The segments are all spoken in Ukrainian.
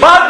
приїхали.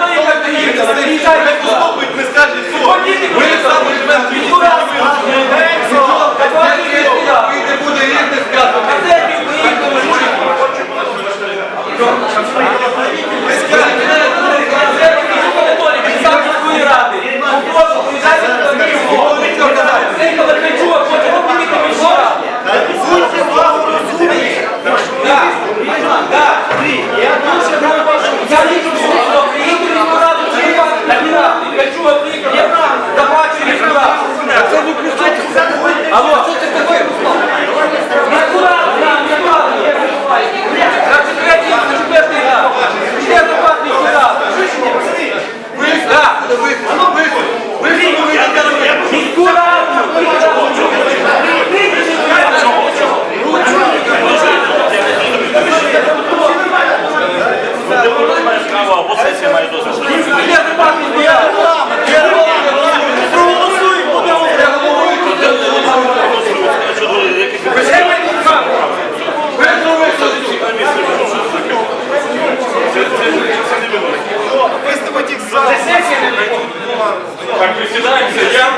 Я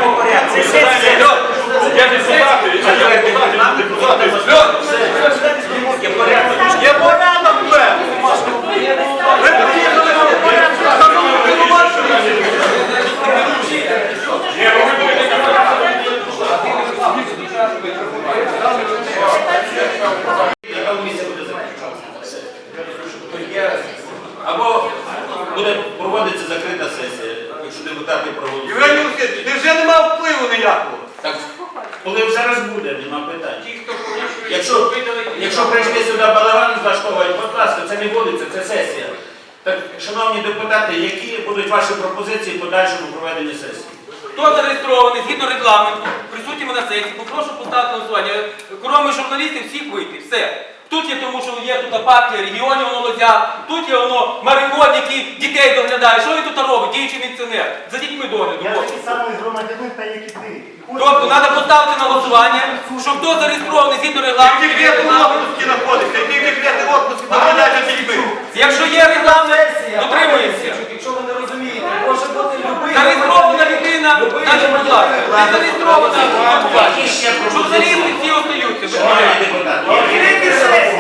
депутати, я депутати, депутати. Є порядок, Лев. Ви приїхали на порядок, встановлювати Ні, ви будете Яка комісія буде заключатися? Або буде проводитися закрита сесія, якщо депутати проголосують. Євгеній Олексійович, ти вже не мав впливу ніякого. Так, коли зараз буде, нема питань. Якщо, якщо прийшли сюди балаган влаштовувати, будь ласка, це не вулиця, це сесія. Так, шановні депутати, які будуть ваші пропозиції в подальшому проведенні сесії? Хто зареєстрований згідно регламенту, присутніми на сесії, попрошу поставити на голосування. Кроме журналістів, всіх вийти. Все. Тут є тому, що є тут партія регіонів воно тут є воно Марикон, який дітей доглядає. Що він тут? Діючий міліціонер. За дітьми догляду. Я такий самий громадянин, та як і ти. Тобто треба поставити на голосування, що хто зареєстрований згідно регламенту. Квіти в отпуску знаходиться, які квіти в отпуску доглядають за дітьми. Якщо є регламент, дотримуємося. Якщо ви не розумієте, може бути любий. Зареєстрована людина, значить, будь ласка. Не зареєстрована, будь ласка. Журналісти всі остаються. Ви добре.